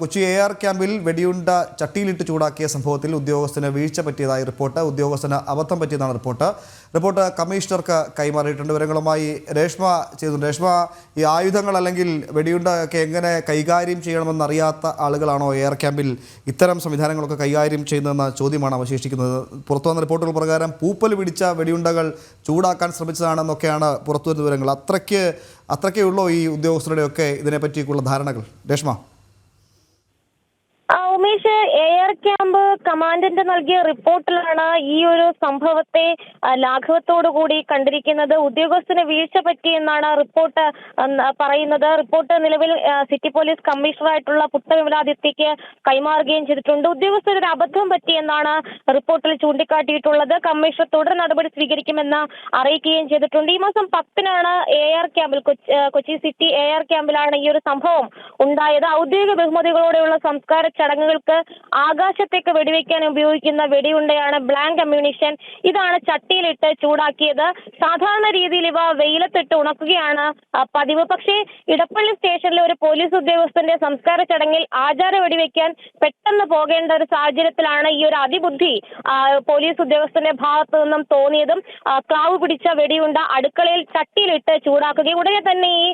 Kochi A R ക്യാമ്പിൽ വെടിയുണ്ട ചട്ടിയിലിട്ട് ചൂടാക്കിയ സംഭവത്തിൽ ഉദ്യോഗസ്ഥന് വീഴ്ച പറ്റിയതായി റിപ്പോർട്ട്. ഉദ്യോഗസ്ഥന് അബദ്ധം പറ്റിയതാണ് റിപ്പോർട്ട്. റിപ്പോർട്ട് കമ്മീഷണർക്ക് കൈമാറിയിട്ടുണ്ട്. വിവരങ്ങളുമായി രേഷ്മ ചെയ്തു. രേഷ്മ ഈ ആയുധങ്ങൾ അല്ലെങ്കിൽ വെടിയുണ്ട ഒക്കെ എങ്ങനെ കൈകാര്യം ചെയ്യണമെന്നറിയാത്ത ആളുകളാണോ എ ആർ ക്യാമ്പിൽ ഇത്തരം സംവിധാനങ്ങളൊക്കെ കൈകാര്യം ചെയ്യുന്നതെന്ന ചോദ്യമാണ് അവശേഷിക്കുന്നത്. പുറത്തു വന്ന റിപ്പോർട്ടുകൾ പ്രകാരം പൂപ്പൽ പിടിച്ച വെടിയുണ്ടകൾ ചൂടാക്കാൻ ശ്രമിച്ചതാണെന്നൊക്കെയാണ് പുറത്തു വരുന്ന വിവരങ്ങൾ. അത്രയ്ക്ക് അത്രയ്ക്കേ ഉള്ളൂ ഈ ഉദ്യോഗസ്ഥരുടെയൊക്കെ ഇതിനെപ്പറ്റിയൊക്കെയുള്ള ധാരണകൾ. രേഷ്മ. ആ, ഉമേഷ് എയർ ക്യാമ്പ് കമാൻഡന്റ് നൽകിയ റിപ്പോർട്ടിലാണ് ഈ ഒരു സംഭവത്തെ ലാഘവത്തോടു കൂടി കണ്ടിരിക്കുന്നത്. ഉദ്യോഗസ്ഥന് വീഴ്ച പറ്റിയെന്നാണ് റിപ്പോർട്ട് പറയുന്നത്. റിപ്പോർട്ട് നിലവിൽ സിറ്റി പോലീസ് കമ്മീഷണറായിട്ടുള്ള പുത്തവിമലാദിത്യക്ക് കൈമാറുകയും ചെയ്തിട്ടുണ്ട്. ഉദ്യോഗസ്ഥർ ഒരു അബദ്ധം പറ്റിയെന്നാണ് റിപ്പോർട്ടിൽ ചൂണ്ടിക്കാട്ടിയിട്ടുള്ളത്. കമ്മീഷണർ തുടർ നടപടി സ്വീകരിക്കുമെന്ന് അറിയിക്കുകയും ചെയ്തിട്ടുണ്ട്. ഈ മാസം പത്തിനാണ് എ ആർ ക്യാമ്പിൽ കൊച്ചി സിറ്റി എ ആർ ക്യാമ്പിലാണ് ഈ ഒരു സംഭവം ഉണ്ടായത്. ഔദ്യോഗിക ബഹുമതികളോടെയുള്ള സംസ്കാര ചടങ്ങുകൾക്ക് ആകാശത്തേക്ക് വെടിവെക്കാൻ ഉപയോഗിക്കുന്ന വെടിയുണ്ടയാണ് ബ്ലാങ്ക് അമ്യൂണിഷൻ. ഇതാണ് ചട്ടിയിലിട്ട് ചൂടാക്കിയത്. സാധാരണ രീതിയിൽ ഇവ വെയിലത്തിട്ട് ഉണക്കുകയാണ് പതിവ്. പക്ഷേ ഇടപ്പള്ളി സ്റ്റേഷനിലെ ഒരു പോലീസ് ഉദ്യോഗസ്ഥന്റെ സംസ്കാര ചടങ്ങിൽ ആചാര വെടിവെക്കാൻ പെട്ടെന്ന് പോകേണ്ട ഒരു സാഹചര്യത്തിലാണ് ഈ ഒരു അതിബുദ്ധി പോലീസ് ഉദ്യോഗസ്ഥന്റെ ഭാഗത്തു നിന്നും തോന്നിയതും ക്ലാവ് പിടിച്ച വെടിയുണ്ട അടുക്കളയിൽ ചട്ടിയിലിട്ട് ചൂടാക്കുകയും ഉടനെ തന്നെ ഈ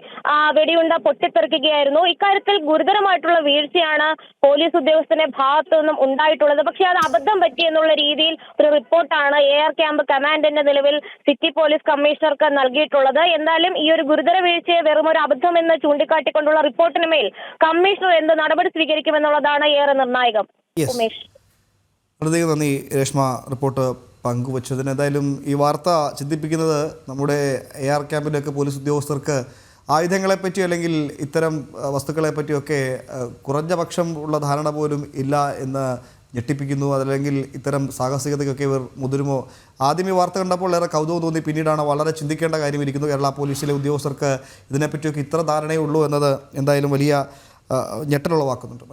വെടിയുണ്ട പൊട്ടിത്തെറിക്കുകയായിരുന്നു. ഇക്കാര്യത്തിൽ ഗുരുതരമായിട്ടുള്ള വീഴ്ചയാണ് പോലീസ് ഉദ്യോഗസ്ഥന്റെ ഭാഗത്തു നിന്നും ഉണ്ടായിട്ടുള്ളത്. പക്ഷേ അത് അബദ്ധം പറ്റി എന്നുള്ള രീതിയിൽ ഒരു റിപ്പോർട്ടാണ് എ ആർ ക്യാമ്പ് കമാൻഡന്റെ നിലവിൽ സിറ്റി പോലീസ് കമ്മീഷണർക്ക് നൽകിയിട്ടുള്ളത്. എന്തായാലും ഈ ഒരു ഗുരുതര വീഴ്ചയെ വെറും ഒരു അബദ്ധം എന്ന് ചൂണ്ടിക്കാട്ടിക്കൊണ്ടുള്ള റിപ്പോർട്ടിന് മേൽ കമ്മീഷണർ എന്ത് നടപടി സ്വീകരിക്കുമെന്നുള്ളതാണ് ഏറെ നിർണായകം. ഉമേഷ്. വളരെയധികം നന്ദി. രേഷ്മ റിപ്പോർട്ട് പങ്കുവച്ചതിന്. എന്തായാലും ഈ വാർത്ത ചിന്തിപ്പിക്കുന്നത് നമ്മുടെ എ ആർ ക്യാമ്പിലൊക്കെ പോലീസ് ഉദ്യോഗസ്ഥർക്ക് ആയുധങ്ങളെപ്പറ്റി അല്ലെങ്കിൽ ഇത്തരം വസ്തുക്കളെപ്പറ്റിയൊക്കെ കുറഞ്ഞ പക്ഷം ഉള്ള ധാരണ പോലും ഇല്ല എന്ന് ഞെട്ടിപ്പിക്കുന്നു. അതല്ലെങ്കിൽ ഇത്തരം സാഹസികതയ്ക്കൊക്കെ ഇവർ മുതിരുമോ? ആദ്യം ഈ വാർത്ത കണ്ടപ്പോൾ ഏറെ കൗതുകം തോന്നി. പിന്നീടാണ് വളരെ ചിന്തിക്കേണ്ട കാര്യം ഇരിക്കുന്നു കേരള പോലീസിലെ ഉദ്യോഗസ്ഥർക്ക് ഇതിനെപ്പറ്റിയൊക്കെ ഇത്ര ധാരണയേ ഉള്ളൂ എന്നത് എന്തായാലും വലിയ ഞെട്ടലുളവാക്കുന്നുണ്ട്.